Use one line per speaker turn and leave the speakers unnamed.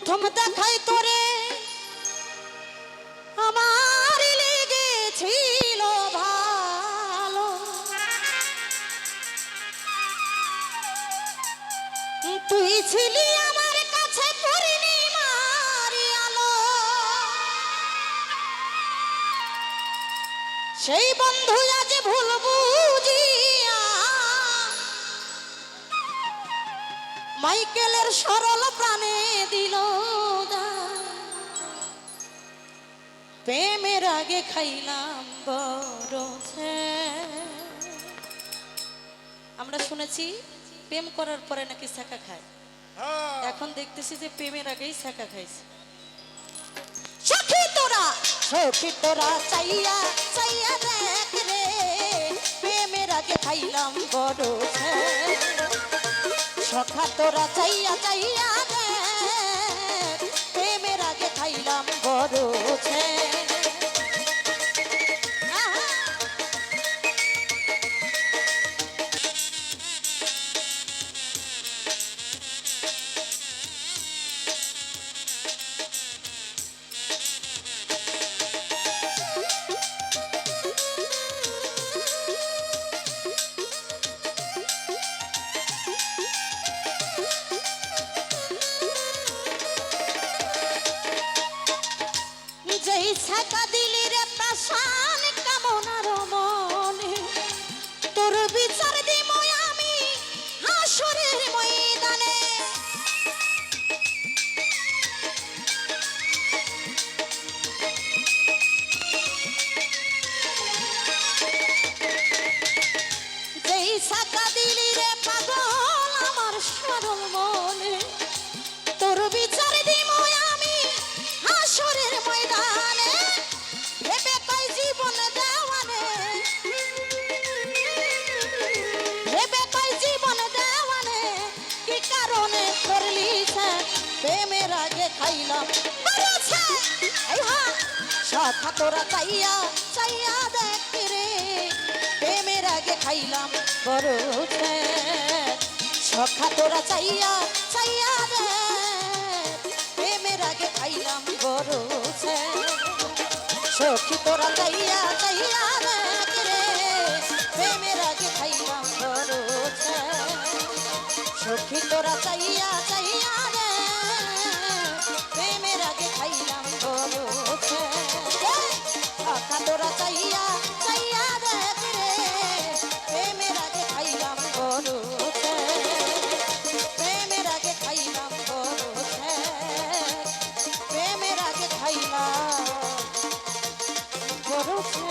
প্রথম দেখাই তোরে। আমার লেগেছিল ভালো। তুই ছিলি আমার কাছে পূর্ণিমার আলো। সেই বন্ধু আজ ভুল মাইকেলের সরল প্রাণে দিল প্রেমের আগে খাইলাম বড় আমরা শুনেছি প্রেম করার পরে নাকি শেখা খায়। এখন দেখতেছি যে প্রেমের আগেই শেখা খাইছে। সখী তোরা সখী তোরা চাইয়া চাইয়া দেখ রে প্রেমের আগে খাইলাম বড়। সখা তোরা চাইয়া চাইয়া যেই ছাকা দিলি রে প্রাসান কামনার মনে তোর বিচার দিময় আমি হাসরের ময়দানে। যেই ছাকা দিলি রে পাগল, আমার সরল মনে হা সখা তোরা চাইয়া চাইয়া দেখ রে, প্রেমের আগে খাইলাম বড় সখা তোরা চাইয়া চাইয়া দেখ, প্রেমের আগে খাইলাম বড় সখী তোরা চাইয়া চাইয়া দেখ রে, প্রেমের আগে খাইলাম বড় সখী তোরা চাইয়া প্রেমের আগে খাইলাম বড়